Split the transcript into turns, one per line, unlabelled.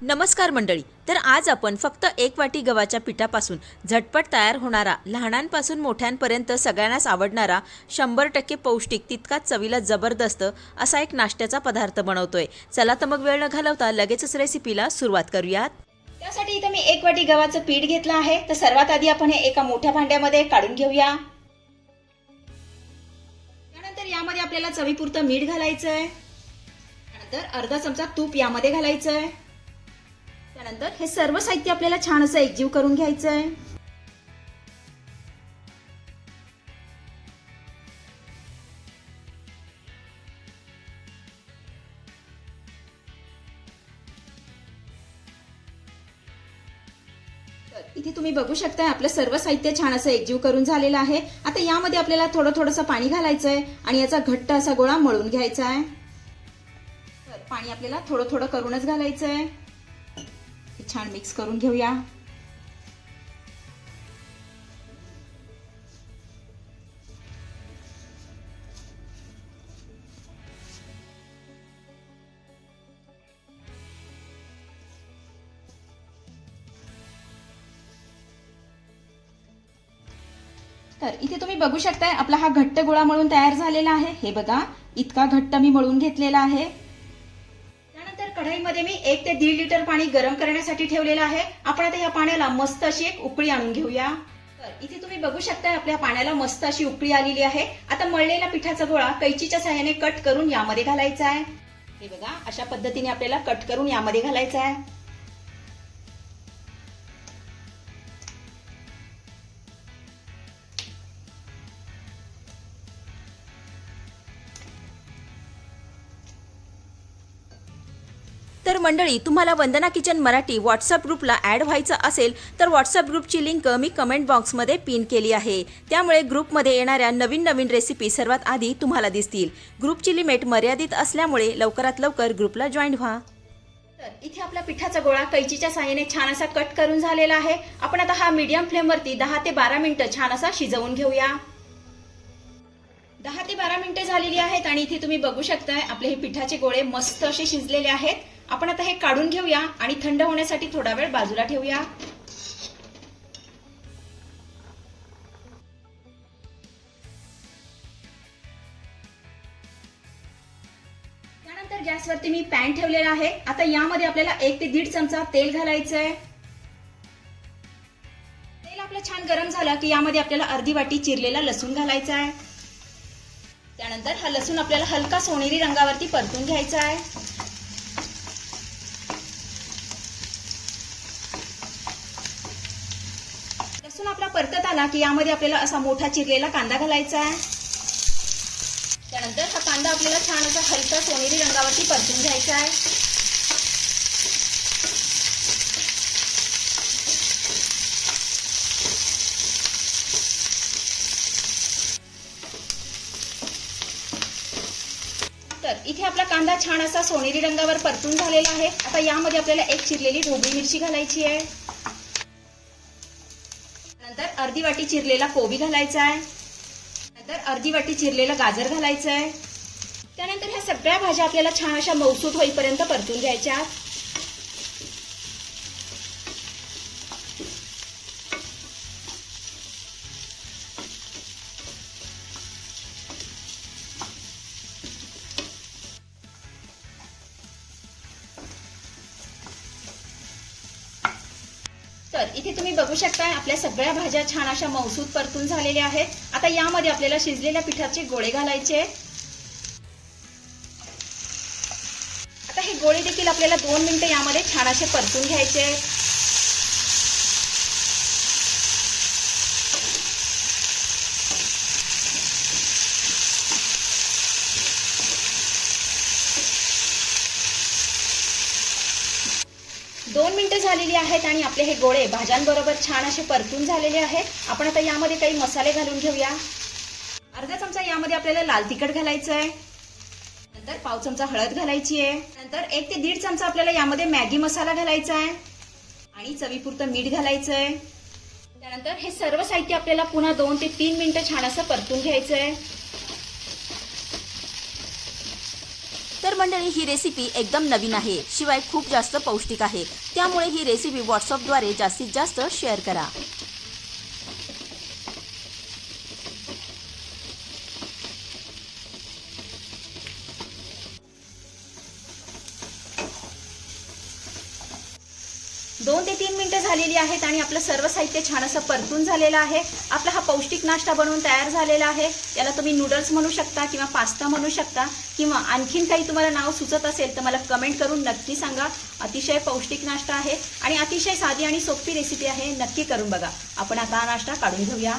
नमस्कार मंडळी तर आज आपण फक्त एक वाटी गव्हाच्या पिठापासून झटपट तयार होणारा लहानांपासून मोठ्यांपर्यंत सगळ्यांनाच आवडणारा शंभर टक्के पौष्टिक तितकाच चवीला जबरदस्त असा एक नाश्त्याचा पदार्थ बनवतोय. चला तर मग वेळ न घालवता लगेचच रेसिपीला सुरुवात करूयात.
त्यासाठी इथे मी एक वाटी गव्हाचं पीठ घेतलं आहे. तर सर्वात आधी आपण हे एका मोठ्या भांड्यामध्ये काढून घेऊया. त्यानंतर यामध्ये आपल्याला चवीपुरतं मीठ घालायचं आहे त्यानंतर अर्धा चमचा तूप यामध्ये घालायचं आहे त्यानंतर हे सर्व साहित्य आपल्याला छान असं एकजीव करून घ्यायचं आहे इथे तुम्ही बघू शकता आपलं सर्व साहित्य छान असं एकजीव करून झालेलं आहे. आता यामध्ये आपल्याला थोडं थोडंसं पाणी घालायचं आहे आणि याचा घट्ट असा गोळा मळून घ्यायचा आहे तर पाणी आपल्याला थोडं थोडं करूनच घालायचं आहे छान मिक्स करून घेऊया. तर इथे तुम्ही बघू शकताय आपला हा घट्ट गोळा मळून तयार झालेला आहे. हे बघा इतका घट्ट मी मळून घेतलेला आहे. कढईमध्ये मी एक ते दीड लिटर पाणी गरम करण्यासाठी ठेवलेलं आहे. आपण आता या पाण्याला मस्त अशी एक उकळी आणून घेऊया. तर इथे तुम्ही बघू शकताय आपल्या पाण्याला मस्त अशी उकळी आलेली आहे. आता मळलेला पिठाचा गोळा कैचीच्या सहाय्याने कट करून यामध्ये घालायचा आहे. हे बघा अशा पद्धतीने आपल्याला कट करून यामध्ये घालायचा आहे.
तर मंडळी तुम्हाला वंदना किचन मराठी व्हॉट्सअप ग्रुपला ॲड व्हायचं असेल तर व्हॉट्सअप ग्रुपची लिंक मी कमेंट बॉक्समध्ये पिन केली आहे. त्यामुळे ग्रुपमध्ये येणाऱ्या नवीन नवीन रेसिपी सर्वात आधी तुम्हाला दिसतील. ग्रुपची लिमिट मर्यादित असल्यामुळे लवकरात लवकर ग्रुपला जॉईन व्हा.
तर इथे आपला पिठाचा गोळा कैचीच्या साहाय्याने छान असा कट करून झालेला आहे. आपण आता हा मीडियम फ्लेमवरती दहा ते बारा मिनिटं छान असा शिजवून घेऊया. दहा ते बारा मिनिटं झालेली आहेत आणि इथे तुम्ही बघू शकताय आपले हे पिठाचे गोळे मस्त असे शिजलेले आहेत. आपण आता हे काढून घेऊया आणि थंड होण्यासाठी थोडा वेळ बाजूला ठेवूया. त्यानंतर गॅसवरती मी पॅन ठेवलेला आहे. आता यामध्ये आपल्याला एक ते दीड चमचा तेल घालायचं आहे तेल आपलं छान गरम झालं की यामध्ये आपल्याला अर्धी वाटी चिरलेला लसूण घालायचा आहे त्यानंतर हा लसूण आपल्याला हलका सोनेरी रंगावरती परतून घ्यायचा आहे. लसूण आपला परतत आला की यामध्ये आपल्याला असा मोठा चिरलेला कांदा घालायचा आहे. त्यानंतर हा कांदा आपल्याला छान असा हलका सोनेरी रंगावरती परतून घ्यायचा आहे तर इथे आपला कांदा छान असा सोनेरी रंगावर परतून झालेला आहे. आता यामध्ये आपल्याला एक चिरलेली ढोबळी मिरची घालायची आहे. नंतर अर्धी वाटी चिरलेला कोबी घालायचा आहे. नंतर अर्धी वाटी चिरलेलं गाजर घालायचं आहे. त्यानंतर ह्या सगळ्या भाज्या आपल्याला छान अशा मौसूत होईपर्यंत परतून घ्यायच्या. तर इथे तुम्ही बघू शकता आपल्या सगळ्या भाज्या छान अशा मौसूद परतून झालेल्या आहेत आता यामध्ये आपल्याला शिजलेल्या पिठाचे गोळे घालायचे आता हे गोळे देखील आपल्याला दोन मिनिटं यामध्ये छान असे परतून घ्यायचे आहेत. दोन मिनटं झालेली आहेत आणि आपले हे गोळे भाज्यांबरोबर छान असे परतून झालेले आहेत. आपण आता यामध्ये काही मसाले घालून घेऊया. अर्धा चमचा यामध्ये आपल्याला लाल तिखट घालायचं आहे नंतर पाव चमचा हळद घालायची आहे नंतर एक ते दीड चमचा आपल्याला यामध्ये मॅगी मसाला घालायचा आहे आणि चवीपुरतं मीठ घालायचं आहे त्यानंतर हे सर्व साहित्य आपल्याला पुन्हा दोन ते तीन मिनिटं छान असं परतून घ्यायचं आहे
तर मंडळी ही रेसिपी एकदम नवीन आहे. शिवाय खूप जास्त पौष्टिक आहे. त्यामुळे ही रेसिपी व्हॉट्सअपद्वारे जास्तीत जास्त शेअर करा.
दोन ते तीन मिनिटं झालेली आहेत आणि आपलं सर्व साहित्य छान असं परतून झालेलं आहे. आपला हा पौष्टिक नाश्ता बनवून तयार झालेला आहे. याला तुम्ही नूडल्स म्हणू शकता किंवा पास्ता म्हणू शकता किंवा आणखीन काही तुम्हाला नाव सुचत असेल तर मला कमेंट करून नक्की सांगा. अतिशय पौष्टिक नाश्ता आहे आणि अतिशय साधी आणि सोपी रेसिपी आहे. नक्की करून बघा. आपण आता हा नाश्ता काढून घेऊया.